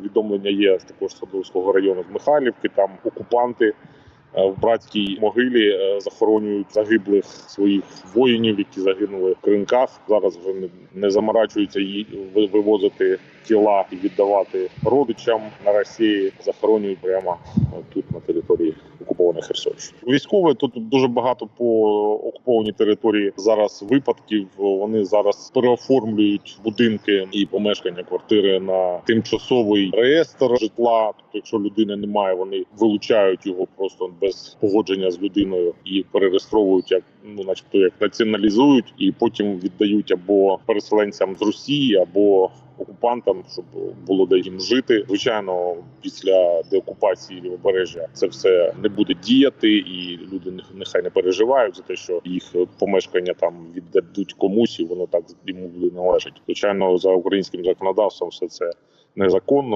повідомлення є також Садовського району з Михайлівки. Там окупанти е, в братській могилі е, захоронюють загиблих своїх воїнів, які загинули в кринках. Зараз вже не, заморачуються її вивозити тіла і віддавати родичам на Росії. Захоронюють прямо е, тут на території окупованої Херсонщини. Військові тут дуже багато по окупованій території зараз випадків. Вони зараз переоформлюють будинки і помешкання квартири на тимчасовий реєстр житла. Тобто, якщо людини немає, вони вилучають його просто без погодження з людиною і перереєстровують як ну, начебто як націоналізують, і потім віддають або переселенцям з Росії, або окупантам, щоб було де їм жити. Звичайно, після деокупації лівобережжя це все не буде діяти, і люди нехай не переживають за те, що їх помешкання там віддадуть комусь, і воно так йому буде належить. Звичайно, за українським законодавством все це незаконно.